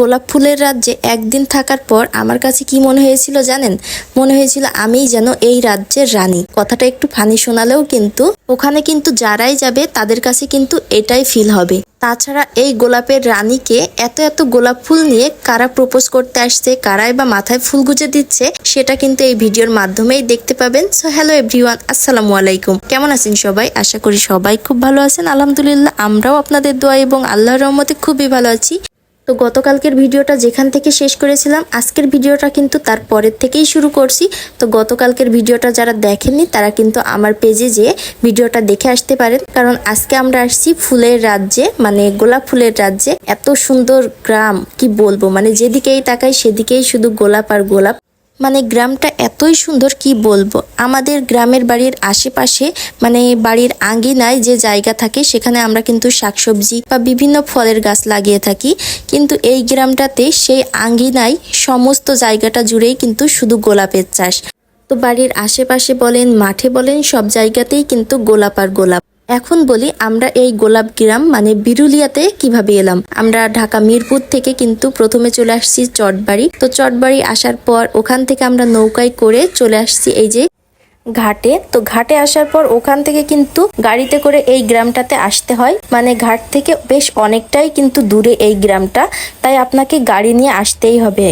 গোলাপ ফুলের রাজ্যে একদিন থাকার পর আমার কাছে কি মনে হয়েছিল জানেন? মনে হয়েছিল আমিই যেন এই রাজ্যের রানী। কথাটা একটু ফানি শোনালেও কিন্তু ওখানে কিন্তু যারাই যাবে তাদের কাছে কিন্তু এটাই ফিল হবে। তাছাড়া এই গোলাপের রানীকে এত এত গোলাপ ফুল নিয়ে কারা প্রপোজ করতে আসছে, কারাই বা মাথায় ফুল গুজে দিচ্ছে, সেটা কিন্তু এই ভিডিওর মাধ্যমেই দেখতে পাবেন। সো হ্যালো এভরিওয়ান আসসালামু আলাইকুম। কেমন আছেন সবাই? আশা করি সবাই খুব ভালো আছেন। আলহামদুলিল্লাহ, আমরাও আপনাদের দোয়া এবং আল্লাহর রহমতে খুবই ভালো আছি। তো গতকালকের ভিডিওটা যেখান থেকে শেষ করেছিলাম, আজকের ভিডিওটা কিন্তু তার পরের থেকেই শুরু করছি। তো গতকালকের ভিডিওটা যারা দেখেননি, তারা কিন্তু আমার পেজে যে ভিডিওটা দেখে আসতে পারেন। কারণ আজকে আমরা আসছি ফুলের রাজ্যে মানে গোলাপ ফুলের রাজ্যে। এত সুন্দর গ্রাম, কি বলব? মানে যেদিকেই তাকাই সেদিকেই শুধু গোলাপ আর গোলাপ। মানে গ্রামটা এতই সুন্দর কি বলব? আমাদের গ্রামের বাড়ির আশেপাশে মানে বাড়ির আঙ্গিনায় যে জায়গা থাকে, সেখানে আমরা কিন্তু শাকসবজি বা বিভিন্ন ফলের গাছ লাগিয়ে থাকি। কিন্তু এই গ্রামটাতে সেই আঙ্গিনায় সমস্ত জায়গাটা জুড়েই কিন্তু শুধু গোলাপের চাষ। তো বাড়ির আশেপাশে বলেন, মাঠে বলেন, সব জায়গাতেই কিন্তু গোলাপ আর গোলাপ। এখন বলি আমরা এই গোলাপ গ্রাম মানে বিরুলিয়াতে কীভাবে এলাম? আমরা ঢাকা মিরপুর থেকে কিন্তু প্রথমে চলে আসছি চটবাড়ি। তো চটবাড়ি আসার পর ওখান থেকে আমরা নৌকায় করে চলে আসছি এই যে ঘাটে। তো ঘাটে আসার পর ওখান থেকে কিন্তু গাড়িতে করে এই গ্রামটাতে আসতে হয়। মানে ঘাট থেকে বেশ অনেকটাই কিন্তু দূরে এই গ্রামটা। তাই আপনাকে গাড়ি নিয়ে আসতেই হবে।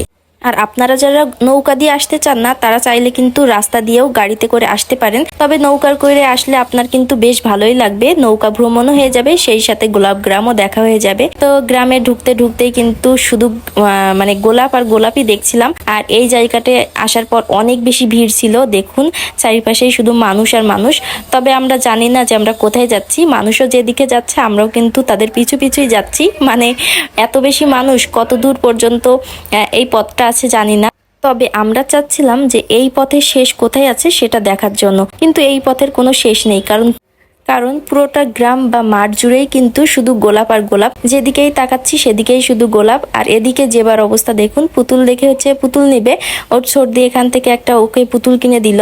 আর আপনারা যারা নৌকা দিয়ে আসতে চান না, তারা চাইলে কিন্তু রাস্তা দিয়েও গাড়িতে করে আসতে পারেন। তবে নৌকার করে আসলে আপনার কিন্তু বেশ ভালোই লাগবে। নৌকা ভ্রমণও হয়ে যাবে, সেই সাথে গোলাপ গ্রামও দেখা হয়ে যাবে। তো গ্রামে ঢুকতে ঢুকতেই কিন্তু শুধু মানে গোলাপ আর গোলাপই দেখছিলাম। আর এই জায়গাতে আসার পর অনেক বেশি ভিড় ছিল, দেখুন। চারিপাশেই শুধু মানুষ আর মানুষ। তবে আমরা জানি না যে আমরা কোথায় যাচ্ছি। মানুষও যেদিকে যাচ্ছে, আমরাও কিন্তু তাদের পিছু পিছুই যাচ্ছি। মানে এত বেশি মানুষ, কত দূর পর্যন্ত এই পথটা আছে জানি না। তবে আমরা চাচ্ছিলাম যে এই পথের শেষ কোথায় আছে সেটা দেখার জন্য। কিন্তু এই পথের কোনো শেষ নেই, কারণ কারণ পুরোটা গ্রাম বা মাঠ জুড়েই কিন্তু শুধু গোলাপ আর গোলাপ। যেদিকেই তাকাচ্ছি সেদিকেই শুধু গোলাপ। আর এদিকে যেবার অবস্থা দেখুন, পুতুল দেখে হচ্ছে পুতুল নেবে। ওর ছোট দিয়ে এখান থেকে একটা ওকে পুতুল কিনে দিল।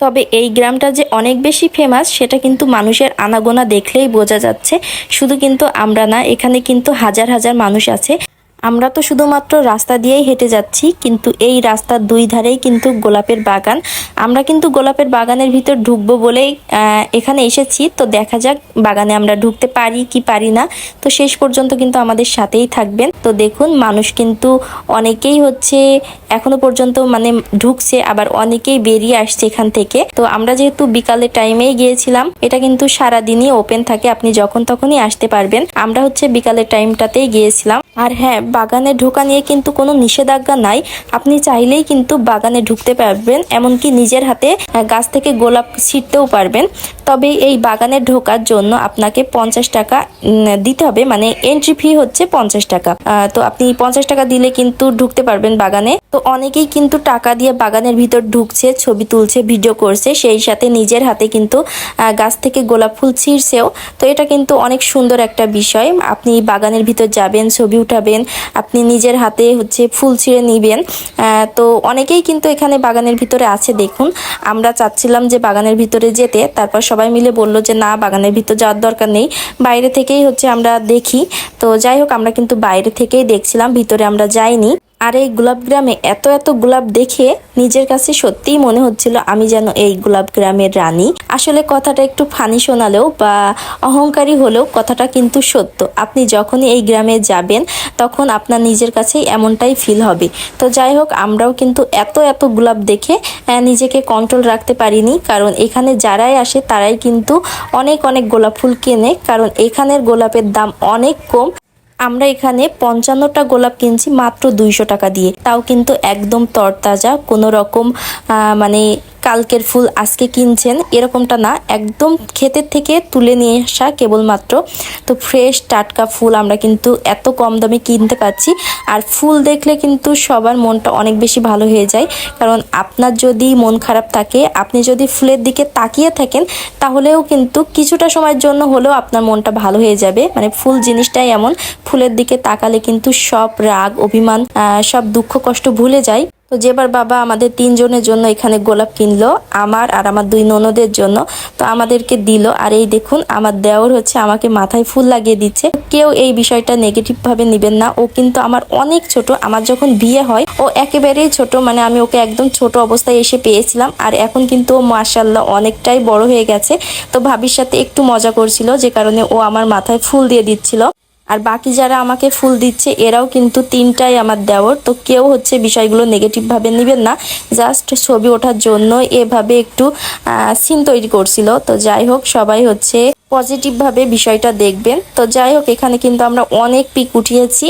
তবে এই গ্রামটা যে অনেক বেশি ফেমাস সেটা কিন্তু মানুষের আনাগোনা দেখলেই বোঝা যাচ্ছে। শুধু কিন্তু আমরা না, এখানে কিন্তু হাজার হাজার মানুষ আছে। আমরা তো শুধুমাত্র রাস্তা দিয়েই হেঁটে যাচ্ছি, কিন্তু এই রাস্তার দুই ধারেই কিন্তু গোলাপের বাগান। আমরা কিন্তু গোলাপের বাগানের ভিতর ঢুকবো বলেই এখানে এসেছি। তো দেখা যাক বাগানে আমরা ঢুকতে পারি কি পারি না। তো শেষ পর্যন্ত কিন্তু আমাদের সাথেই থাকবেন। তো দেখুন, মানুষ কিন্তু অনেকেই হচ্ছে এখনও পর্যন্ত মানে ঢুকছে, আবার অনেকেই বেরিয়ে আসছে এখান থেকে। তো আমরা যেহেতু বিকালের টাইমেই গিয়েছিলাম, এটা কিন্তু সারা দিনই ওপেন থাকে, আপনি যখন তখনই আসতে পারবেন। আমরা হচ্ছে বিকালের টাইমটাতেই গিয়েছিলাম। আর হ্যাঁ বাগানে ঢোকা নিয়ে কিন্তু কোনো নিষেধাজ্ঞা নাই। আপনি চাইলেই কিন্তু বাগানে ঢুকতে পারবেন, এমনকি নিজের হাতে গাছ থেকে গোলাপ ছিঁড়তেও পারবেন। তবে এই বাগানে ঢোকার জন্য আপনাকে পঞ্চাশ টাকা দিতে হবে মানে এন্ট্রি ফি হচ্ছে পঞ্চাশ টাকা। তো আপনি পঞ্চাশ টাকা দিলে কিন্তু ঢুকতে পারবেন বাগানে। তো অনেকেই কিন্তু টাকা দিয়ে বাগানের ভিতর ঢুকছে, ছবি তুলছে ভিডিও করছে, সেই সাথে নিজের হাতে কিন্তু গাছ থেকে গোলাপ ফুল ছিঁড়ছেও। তো এটা কিন্তু অনেক সুন্দর একটা বিষয়। আপনি বাগানের ভিতর যাবেন, ছবি উঠাবেন আপনি নিজের হাতে হচ্ছে ফুল ছিঁড়ে নিবেন। তো অনেকেই কিন্তু এখানে বাগানের ভিতরে আছে, দেখুন। আমরা চাচ্ছিলাম যে বাগানের ভিতরে যেতে, তারপর সবাই মিলে বলল যে না, বাগানের ভিতর যাওয়ার দরকার নেই। বাইরে থেকেই হচ্ছে আমরা দেখি। তো যাই হোক, আমরা কিন্তু বাইরে থেকেই দেখছিলাম, ভিতরে আমরা যাইনি। আর এই গোলাপ গ্রামে এত এত গোলাপ দেখে নিজের কাছে সত্যিই মনে হচ্ছিল আমি যেন এই গোলাপ গ্রামের রানী। আসলে কথাটা একটু ফানি শোনালেও বা অহংকারী হলেও কথাটা কিন্তু সত্য। আপনি যখনই এই গ্রামে যাবেন, তখন আপনার নিজের কাছেই এমনটাই ফিল হবে। তো যাই হোক, আমরাও কিন্তু এত এত গোলাপ দেখে নিজেকে কন্ট্রোল রাখতে পারিনি। কারণ এখানে যারাই আসে, তারাই কিন্তু অনেক অনেক গোলাপ ফুল কেনে। কারণ এখানের গোলাপের দাম অনেক কম। আমরা এখানে পঞ্চান্নটা গোলাপ কিনছি মাত্র দুইশো টাকা দিয়ে। তাও কিন্তু একদম তরতাজা, কোনো রকম মানে কালকের ফুল আজকে কিনছেন, এরকমটা না, একদম ক্ষেতের থেকে তুলে নিয়ে আসা কেবলমাত্র। তো ফ্রেশ টাটকা ফুল আমরা কিন্তু এত কম দামে কিনতে পারছি আর ফুল দেখলে কিন্তু সবার মনটা অনেক বেশি ভালো হয়ে যায়। কারণ আপনার যদি মন খারাপ থাকে, আপনি যদি ফুলের দিকে তাকিয়ে থাকেন, তাহলেও কিন্তু কিছুটা সময়ের জন্য হলেও আপনার মনটা ভালো হয়ে যাবে। মানে ফুল জিনিসটাই এমন, ফুলের দিকে তাকালে কিন্তু সব রাগ, অভিমান সব দুঃখ, কষ্ট ভুলে যায়। তো যেবার বাবা আমাদের তিনজনের জন্য এখানে গোলাপ কিনলো, আমার আর আমার দুই ননদের জন্য, তো আমাদেরকে দিল। আর এই দেখুন, আমার দেওর হচ্ছে আমাকে মাথায় ফুল লাগিয়ে দিচ্ছে। কেউ এই বিষয়টা নেগেটিভ ভাবে নেবেন না। ও কিন্তু আমার অনেক ছোট। আমার যখন বিয়ে হয়, ও একেবারেই ছোট। মানে আমি ওকে একদম ছোট অবস্থায় এসে পেয়েছিলাম। আর এখন কিন্তু ও মার্শাল্লাহ অনেকটাই বড় হয়ে গেছে। তো ভাবির সাথে একটু মজা করছিল, যে কারণে ও আমার মাথায় ফুল দিয়ে দিচ্ছিল। আর বাকি যারা আমাকে ফুল দিচ্ছে, এরাও কিন্তু তিনটাই আমার দেওয়ার তো কেউ হচ্ছে বিষয়গুলো নেগেটিভভাবে নেবেন না। জাস্ট ছবি ওঠার জন্য এভাবে একটু সিন তৈরি করছিল। তো যাই হোক, সবাই হচ্ছে পজিটিভভাবে বিষয়টা দেখবেন। তো যাই হোক, এখানে কিন্তু আমরা অনেক পিক উঠিয়েছি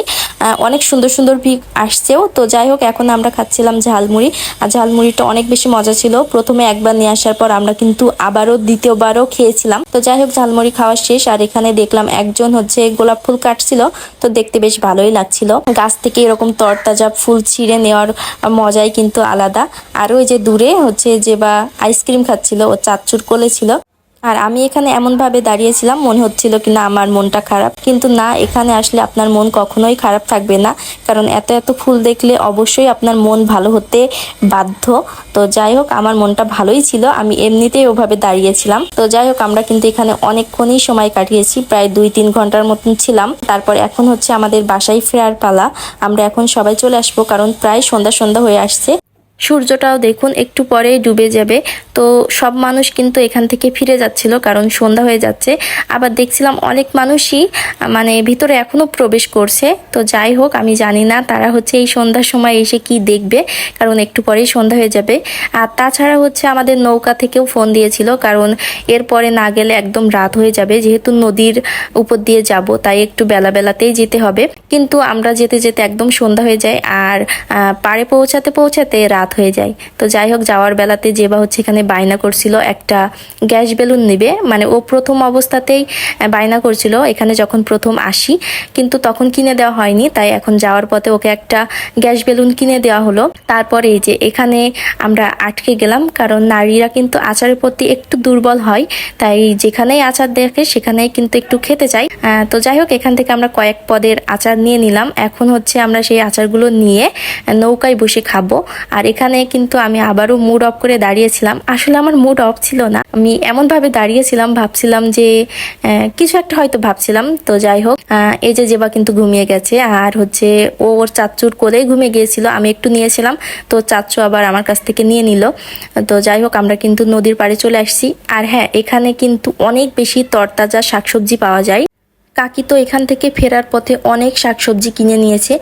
অনেক সুন্দর সুন্দর পিক আসছেও। তো যাই হোক, এখন আমরা খাচ্ছিলাম ঝালমুড়ি। আর ঝালমুড়িটা অনেক বেশি মজা ছিল। প্রথমে একবার নিয়ে আসার পর আমরা কিন্তু আবারও দ্বিতীয়বারও খেয়েছিলাম। তো যাই হোক, ঝালমুড়ি খাওয়া শেষ। আর এখানে দেখলাম একজন হচ্ছে গোলাপ ফুল কাটছিল। তো দেখতে বেশ ভালোই লাগছিল। গাছ থেকে এরকম তরতাজা ফুল ছিঁড়ে নেওয়ার মজাই কিন্তু আলাদা। আর ওই যে দূরে হচ্ছে যে বা আইসক্রিম খাচ্ছিল, ও চাচ্চুর কোলে ছিল। আর আমি এখানে এমনভাবে দাঁড়িয়েছিলাম, মনে হচ্ছিল কি না আমার মনটা খারাপ। কিন্তু না, এখানে আসলে আপনার মন কখনোই খারাপ থাকবে না। কারণ এত এত ফুল দেখলে অবশ্যই আপনার মন ভালো হতে বাধ্য। তো যাই হোক, আমার মনটা ভালোই ছিল। আমি এমনিতেই ওভাবে দাঁড়িয়েছিলাম। তো যাই হোক, আমরা কিন্তু এখানে অনেকক্ষণই সময় কাটিয়েছি। প্রায় দুই তিন ঘণ্টার মতন ছিলাম। তারপর এখন হচ্ছে আমাদের বাসায় ফেরার পালা। আমরা এখন সবাই চলে আসব, কারণ প্রায় সন্ধ্যা সন্ধ্যা হয়ে আসছে। সূর্যটাও দেখুন, একটু পরেই ডুবে যাবে। তো সব মানুষ কিন্তু এখান থেকে ফিরে যাচ্ছিল কারণ সন্ধ্যা হয়ে যাচ্ছে। আবার দেখছিলাম অনেক মানুষই মানে ভিতরে এখনও প্রবেশ করছে। তো যাই হোক, আমি জানি না তারা হচ্ছে এই সন্ধ্যার সময় এসে কি দেখবে, কারণ একটু পরেই সন্ধ্যা হয়ে যাবে। আর তাছাড়া হচ্ছে আমাদের নৌকা থেকেও ফোন দিয়েছিল, কারণ এরপরে না গেলে একদম রাত হয়ে যাবে, যেহেতু নদীর উপর দিয়ে যাব, তাই একটু বেলা বেলাতেই যেতে হবে। কিন্তু আমরা যেতে যেতে একদম সন্ধ্যা হয়ে যায়, আর পাড়ে পৌঁছাতে পৌঁছাতে রাত হয়ে যায়। তো যাই হোক, যাওয়ার বেলাতে যেবা হচ্ছে এখানে বায়না করছিল, একটা গ্যাস বেলুন নেবে। মানে ও প্রথম অবস্থাতেই বায়না করছিল এখানে যখন প্রথম আসি। কিন্তু তখন কিনে দেওয়া হয়নি, তাই এখন যাওয়ার পথে ওকে একটা গ্যাস বেলুন কিনে দেওয়া হলো। তারপরে এই যে এখানে আমরা আটকে গেলাম, কারণ নারীরা কিন্তু আচারের প্রতি একটু দুর্বল হয়। তাই যেখানেই আচার দেখে, সেখানেই কিন্তু একটু খেতে চাই তো যাই হোক, এখান থেকে আমরা কয়েক পদের আচার নিয়ে নিলাম। এখন হচ্ছে আমরা সেই আচারগুলো নিয়ে নৌকায় বসে খাব। আর এখানে কিন্তু আমি আবারও মুড অফ করে দাঁড়িয়েছিলাম। আসলে আমার মুড অফ ছিল না। আমি এমনভাবে দাঁড়িয়েছিলাম, ভাবছিলাম যে কিছু একটা হয়তো ভাবছিলাম। তো যাই হোক এই যে জেবা কিন্তু ঘুমিয়ে গেছে। আর হচ্ছে ও, ওর চাচ্চুর কোলেই ঘুমিয়ে গিয়েছিল। আমি একটু নিয়েছিলাম। তো চাচ্চু আবার আমার কাছ থেকে নিয়ে নিল। তো যাই হোক, আমরা কিন্তু নদীর পাড়ে চলে আসছি। আর হ্যাঁ এখানে কিন্তু অনেক বেশি তরতাজা শাকসবজি পাওয়া যায়। কাকি তো এখান থেকে ফেরার পথে অনেক শাকসবজি কিনে নিয়েছে।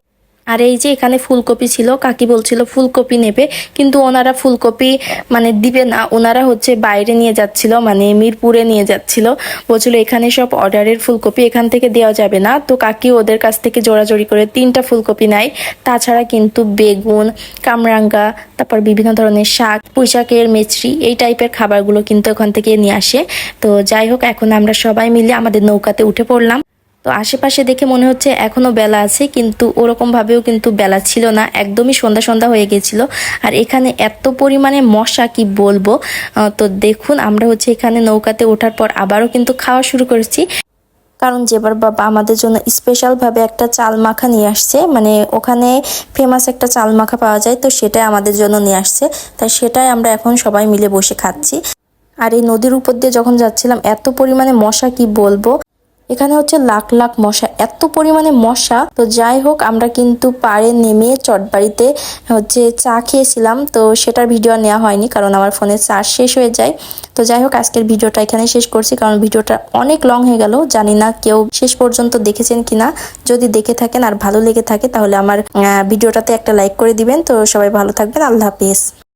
আর এই যে এখানে ফুলকপি ছিল, কাকি বলছিল ফুলকপি নেবে, কিন্তু ওনারা ফুলকপি মানে দিবে না, ওনারা হচ্ছে বাইরে নিয়ে যাচ্ছিল মানে মিরপুরে নিয়ে যাচ্ছিল। বলছিল এখানে সব অর্ডারের ফুলকপি, এখান থেকে দেওয়া যাবে না। তো কাকি ওদের কাছ থেকে জোড়াজোড়ি করে তিনটা ফুলকপি নেয়। তাছাড়া কিন্তু বেগুন, কামরাঙ্গা, তারপর বিভিন্ন ধরনের শাক, পুঁইশাকের মেচড়ি এই টাইপের খাবারগুলো কিন্তু ওখান থেকে নিয়ে আসে। তো যাই হোক, এখন আমরা সবাই মিলে আমাদের নৌকাতে উঠে পড়লাম। তো আশেপাশে দেখে মনে হচ্ছে এখনও বেলা আছে, কিন্তু ওরকম ভাবেও কিন্তু বেলা ছিল না, একদমই সন্ধ্যা সন্ধ্যা হয়ে গেছিল। আর এখানে এত পরিমাণে মশা কি বলব? তো দেখুন, আমরা হচ্ছে এখানে নৌকাতে ওঠার পর আবারও কিন্তু খাওয়া শুরু করেছি। কারণ যেবার বাবা আমাদের জন্য স্পেশালভাবে একটা চাল মাখা নিয়ে আসছে মানে ওখানে ফেমাস একটা চাল মাখা পাওয়া যায়, তো সেটাই আমাদের জন্য নিয়ে আসছে। তাই সেটাই আমরা এখন সবাই মিলে বসে খাচ্ছি। আর এই নদীর উপর দিয়ে যখন যাচ্ছিলাম, এত পরিমাণে মশা কি বলব? এখানে হচ্ছে লাখ লাখ মশা, এত পরিমাণে মশা। তো যাই হোক, আমরা কিন্তু পাড়ে নেমে চটবাড়িতে হচ্ছে চা খেয়েছিলাম। তো সেটার ভিডিও নেওয়া হয়নি, কারণ আমার ফোনে চার্জ শেষ হয়ে যায়। তো যাই হোক, আজকের ভিডিওটা এখানে শেষ করছি, কারণ ভিডিওটা অনেক লং হয়ে গেল। জানি না কেউ শেষ পর্যন্ত দেখেছেন কিনা। যদি দেখে থাকেন আর ভালো লেগে থাকে, তাহলে আমার ভিডিওটাতে একটা লাইক করে দিবেন। তো সবাই ভালো থাকবেন, আল্লাহ হাফিজ।